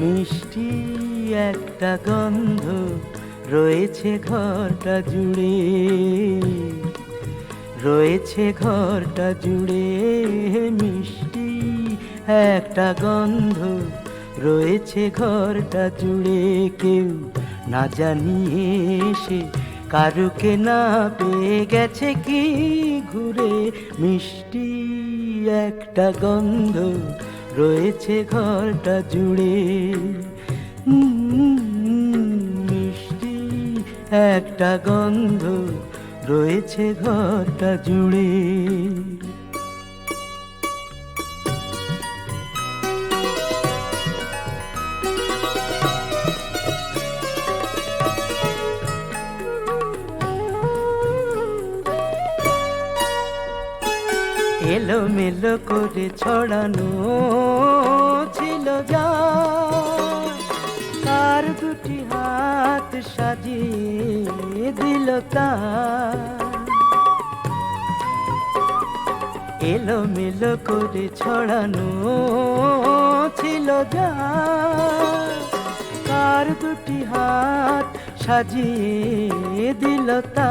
মিষ্টি একটা গন্ধ রয়েছে ঘরটা জুড়ে। রয়েছে ঘরটা জুড়ে মিষ্টি একটা গন্ধ রয়েছে ঘরটা জুড়ে। কেউ না জানিয়ে এসে কারুকে না পেয়ে গেছে কি ঘুরে। মিষ্টি একটা গন্ধ রয়েছে ঘরটা জুড়ে। মিষ্টি একটা গন্ধ রয়েছে ঘরটা জুড়ে। এলো মেলো করে ছড়ানো ছিল যা। তার দুটি হাত সাজিয়ে দিল তা। এলো মেলো করে ছড়ানো ছিল যা। কার দুটি হাত সাজিয়ে দিল তা।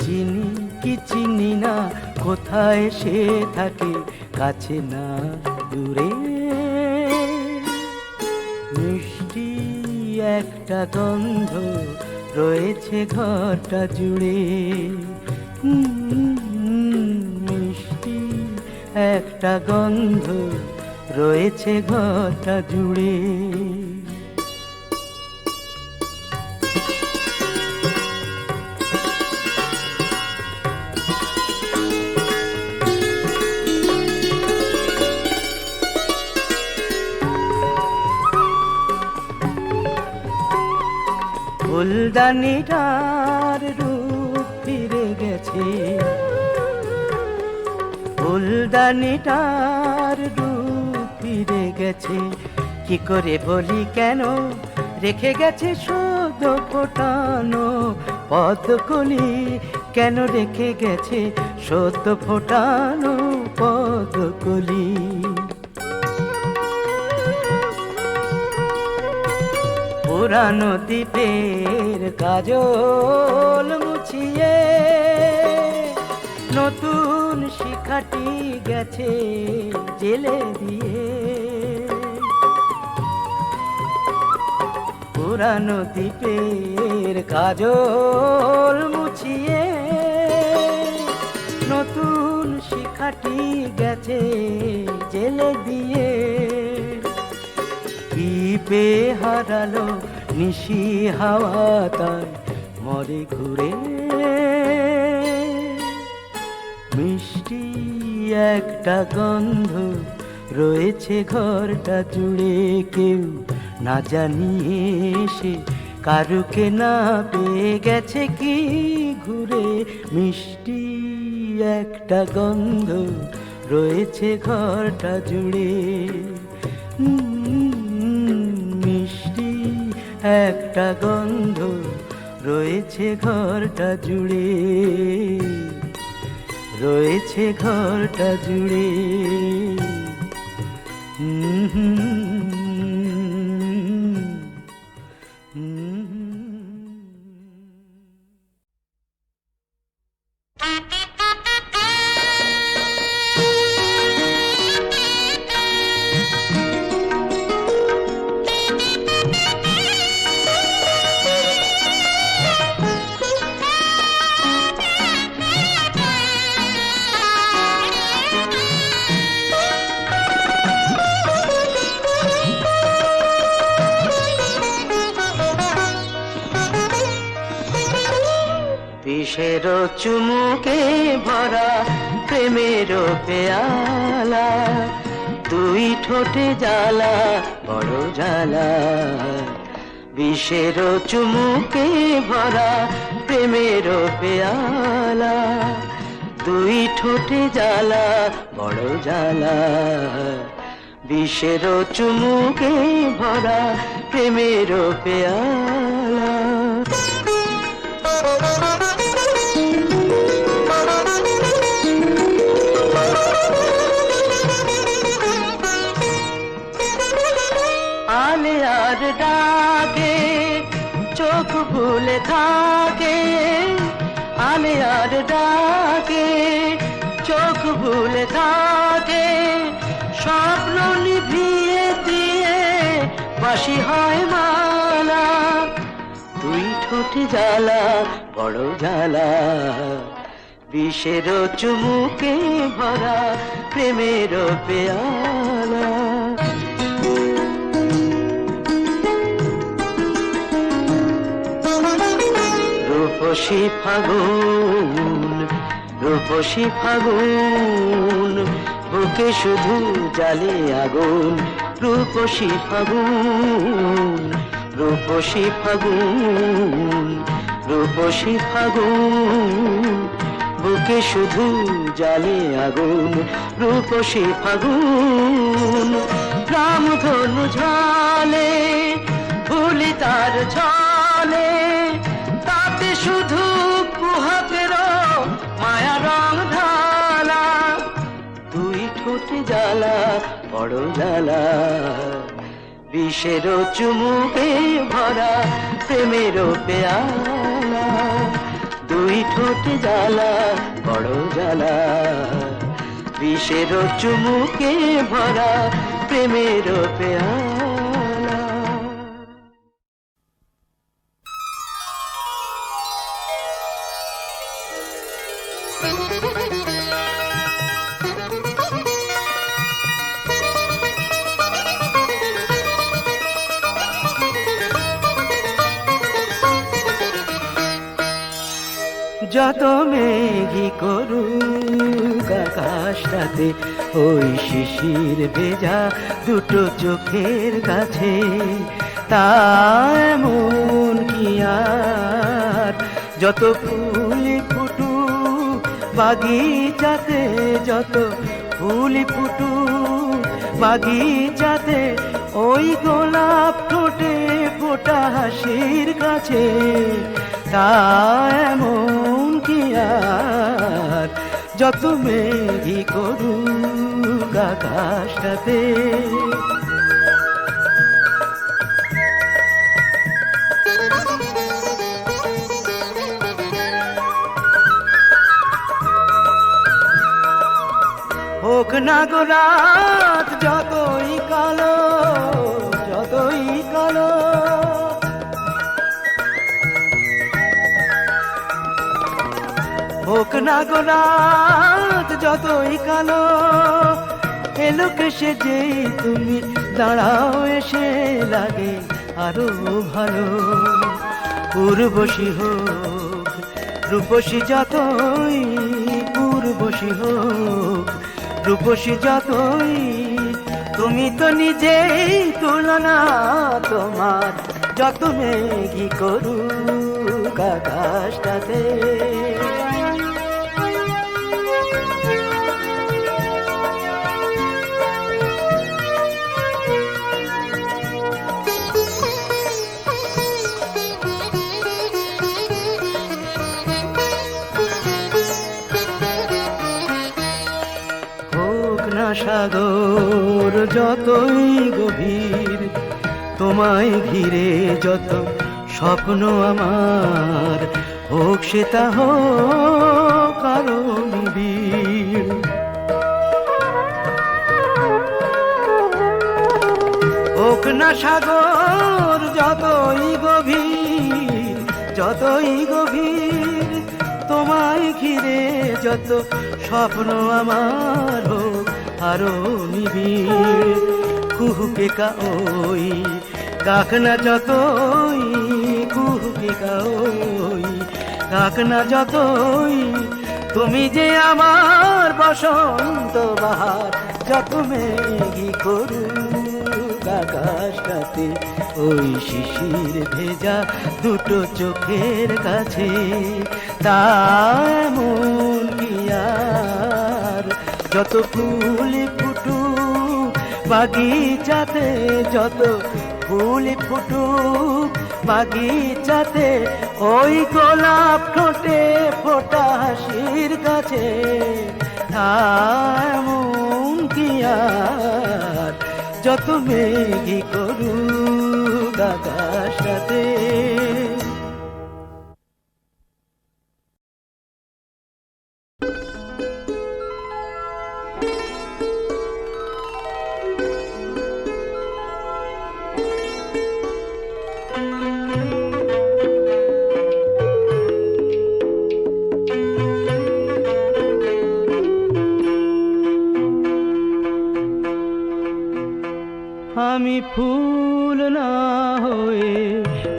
চিনি কি চিনি না কোথায় সে থাকে কাছে না দূরে? মিষ্টি একটা গন্ধ রয়েছে ঘরটা জুড়ে। মিষ্টি একটা গন্ধ রয়েছে ঘরটা জুড়ে। ফুলদানিটার রূপ ফিরে গেছে। ফুলদানিটার রূপ ফিরে গেছে। কি করে বলি কেন? রেখে গেছে শুধু ফোটানো পদকলি কেন রেখে গেছে সদ্য ফোটানো পদকলি পুরানো দ্বীপের কাজল মুছিয়ে নতুন শিখাটি গেছে জেলে দিয়ে। পুরানো দ্বীপের কাজল মুছিয়ে নতুন শিখাটি গেছে জেলে দিয়ে। কি হারালো নিশি হাওয়া তার মরে ঘুরে। মিষ্টি একটা গন্ধ রয়েছে ঘরটা জুড়ে কেউ না জানিয়ে এসে, কারুকে না পেয়ে গেছে কি ঘুরে। মিষ্টি একটা গন্ধ রয়েছে ঘরটা জুড়ে। একটা গন্ধ রয়েছে ঘরটা জুড়ে। রয়েছে ঘরটা জুড়ে। হুম। বিষের চুমুকে ভরা প্রেমের পেয়ালা। দুই ঠোঁটে জ্বালা, বড় জ্বালা। বিষের চুমুকে ভরা প্রেমের পেয়ালা। দুই ঠোঁটে জ্বালা, বড় জ্বালা। বিষের চুমুকে ভরা প্রেমের পেয়ালা। ঠোঁটে জ্বালা, বড় জ্বালা। বিষের চুমুকে ভরা প্রেমের পেয়ালা। রূপসী ফাগুন রূপসী ফাগুন, বুকে শুধু জালে আগুন। রূপসী ফাগুন রূপসী ফাগুন রূপসী ফাগুন, বুকে শুধু জালে আগুন, রূপসী ফাগুন। রামধনু ঝালে ভুলি তার ছলে, তাতে শুধু কুহাকের মায়া রং ঢালা। তুই ঠোঁটে জ্বালা, বড় জ্বালা। বিষের চুমুকে ভরা প্রেমের পেয়ালা। দুই ঠোঁট জ্বালা, বড় জ্বালা। বিষের চুমুকে ভরা প্রেমের পেয়ালা। যত মেঘি করুক আকাশটাতে, ওই শিশির ভেজা দুটো চোখের কাছে। তা কি আর? যত ফুল ফুটু বাগিচাতে যত ফুল ফুটু বাগিচাতে ওই গোলাপ ঠোঁটে ফোটা হাসির কাছে। তা এমন কি আর? যত মেঘি করুক আকাশটাতে। হোক না গো রাত হোক না গো রাত, যতই কালো, এলো সে যে তুমি। দাঁড়াও, এসে লাগে আরও ভালো। পূর্বশী হোক, রূপসী যতই পূর্বশী হোক, রূপসী যতই, তুমি তো নিজেই তুলনা তোমার। যত মেঘি করুক আকাশটাতে। সাগর যতই গভীর, তোমায় ঘিরে যত স্বপ্ন আমার, হোক সে তা হোক হোক না সাগর যতই গভীর যতই গভীর, তোমায় ঘিরে যত স্বপ্ন আমার হোক আরও নিবিড়, কুহুকে কা ওই ডাক না যতই, কুহুকে কা ওই থাক না যতই, তুমি যে আমার বসন্ত বাহার, যত মেঘি করুক আকাশটাতে, ওই শিশির ভেজা দুটো চোখের কাছে, তা যত ফুল ফুটুক, বাগিচাতে যত ফুল ফুটুক, বাগিচাতে ওই গোলাপ ঠোঁটে ফোটা হাসির কাছে। যত মেঘি করুক আকাশটাতে আমি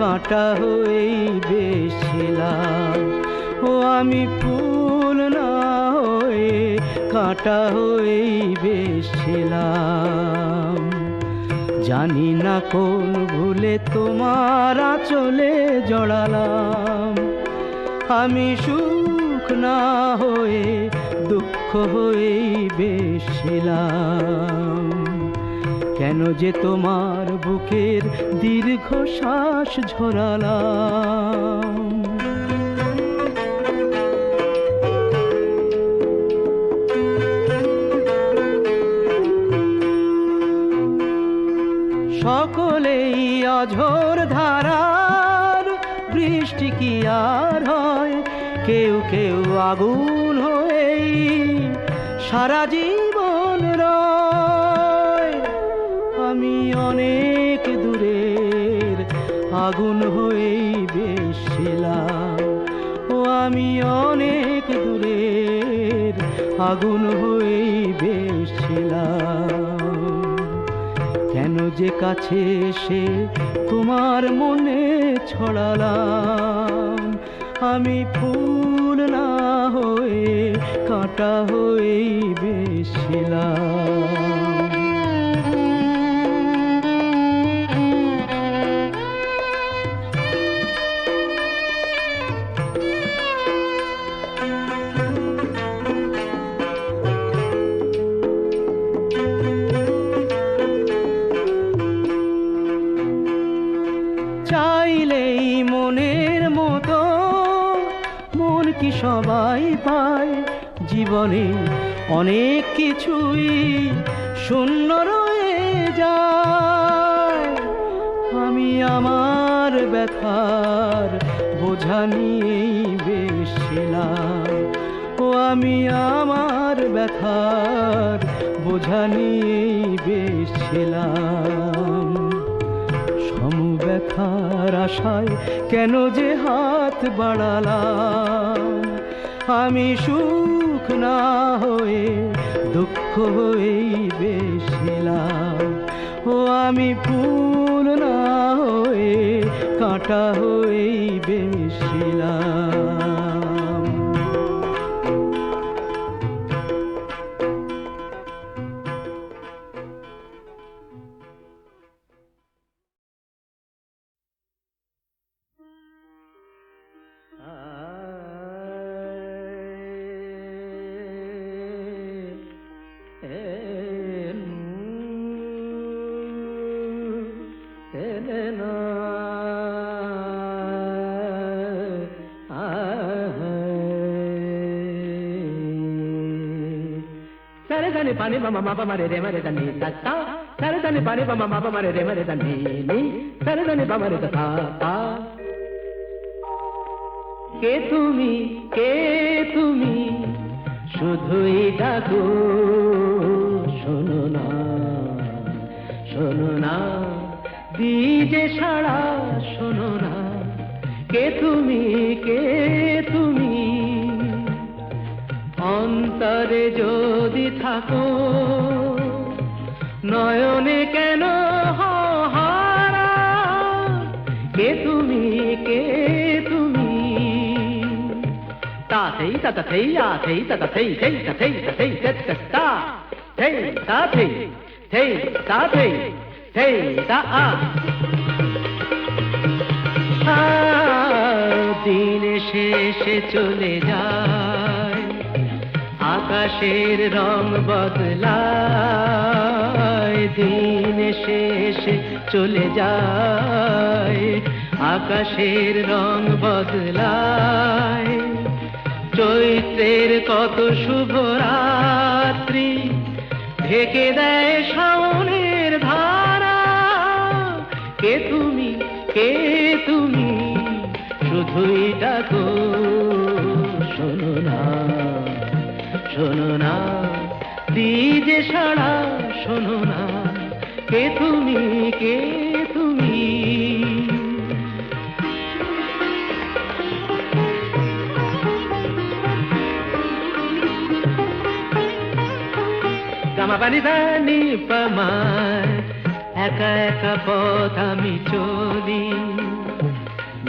কাঁটা হয়েই বেশিলাম ও আমি ফুল না হয়ে কাঁটা হয়েই বেশিলাম জানি না কোন ভুলে তোমার চলে জড়ালাম। আমি সুখ না হয়ে দুঃখ হয়েই বেশিলাম কেন যে তোমার বুকের দীর্ঘ শ্বাস ঝরালাম? সকলেই অঝোর ধারার বৃষ্টি কি আর হয়? কেউ কেউ আগুন হয়েই সারা জীবন অনেক দূরের আগুন হয়েই বেশিলাম। ও আমি অনেক দূরের আগুন হয়েই বেশিলাম। কেন যে কাছে এসে তোমার মনে ছড়ালাম? আমি ফুল না হয়ে কাঁটা হয়েই বেশিলাম। পায় জীবনে অনেক কিছুই শূন্য রয়ে যায়। আমি আমার ব্যথার বোঝা নিয়েই বেশিলাম ও আমি আমার ব্যথার বোঝা নিয়েই বেশিলাম সম ব্যথার আশায় কেন যে হাত বাড়ালাম? আমি সুখ না হয়ে দুঃখ হয়েই বেশিলাম। ও আমি ফুল না হয়ে কাঁটা হয়েই বেশিলাম। సరదని పని మమ మప మరి రే మరి దని తత్త సరదని పని మమ మప మరి రే మరి దని ని సరదని పమరి తా কে তুমি কে তুমি শুধুই ডাকো শোনো না শোনো না দিজে সাড়া শোনো না কে তুমি কে যদি থাকো, নয়নে কেন হারা কে তুমি কে তুমি? তাতেই তাতাতেই আথেই তাতাতেই থেই তাতেই তাতেই তাতা থেই তাতেই থেই তাতেই থেই তা আ। দিন শেষে চলে যা আকাশের রং বদলায়, দিন শেষে চলে যায়। আকাশের রং বদলায়, চৈত্রের কত শুভ রাত্রি ঢেকে দেয় শাওনের ধারা। কে তুমি কে তুমি, শুধুই ডাকো। শোনো না, দিজে সাড়া শোনো না, কে তুমি কে তুমি? গামা পানি দানি পামার একা একা পথ আমি চলি।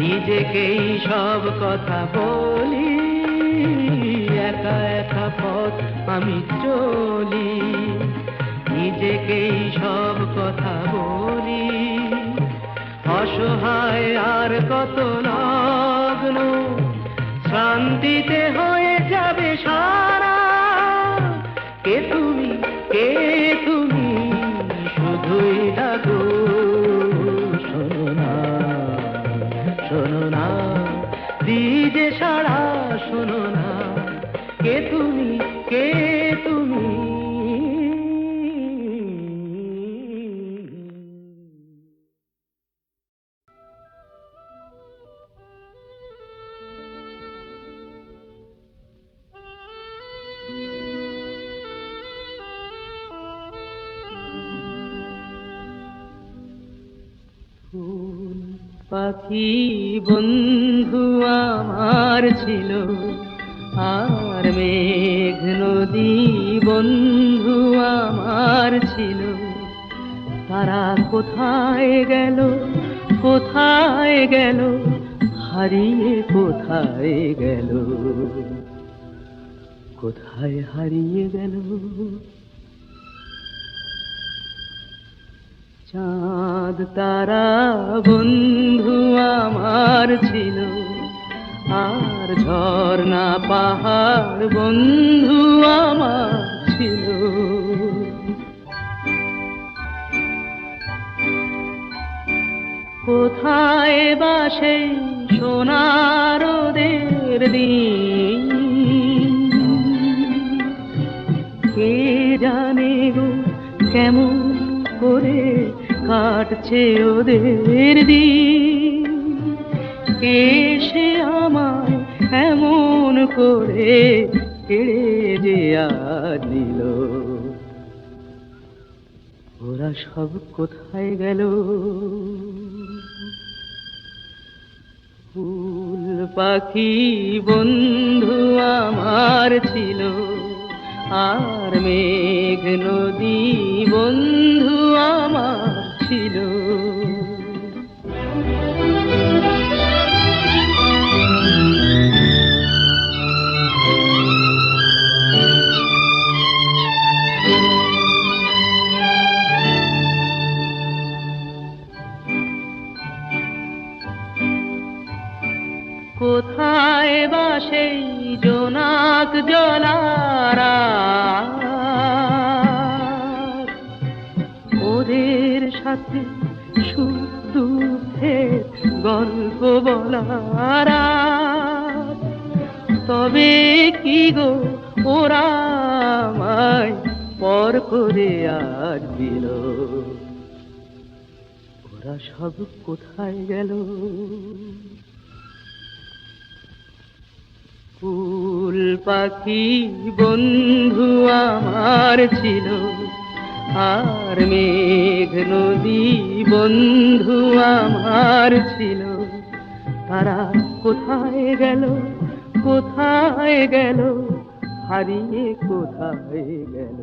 নিজেকেই সব কথা বলি। একা একা পথ আমি চলি। নিজেকেই সব কথা বলি। অসহায় আর কত লগ্ন শান্তিতে হয়ে যাবে সারা। কে তুমি, কে কে তুমি? কে তুমি? পাখি বন্ধু আমার ছিল আর মেঘ নদী বন্ধু আমার ছিল। তারা কোথায় গেল কোথায় গেল, হারিয়ে কোথায় গেল? কোথায় হারিয়ে গেল? চাঁদ তারা বন্ধু আমার ছিল। আর ঝর্ণা পাহাড় বন্ধু আমার ছিল। কোথায় বা সেই সোনার ওদের দিন? কে জানে গো কেমন করে কাটছে ওদের দিন? কে সে আমায় এমন করে কেড়ে যে আজ নিল ওরা সব কোথায় গেল? ফুল পাখি বন্ধু আমার ছিল, আর মেঘ নদী বন্ধু আমার তবে কি গো? ওরা পর করে আজ দিল। ওরা সব কোথায় গেল? ফুল পাখি বন্ধু আমার ছিল, আর মেঘ নদী বন্ধু আমার ছিল। তারা কোথায় গেল? কোথায় গেল? হারিয়ে কোথায় গেল?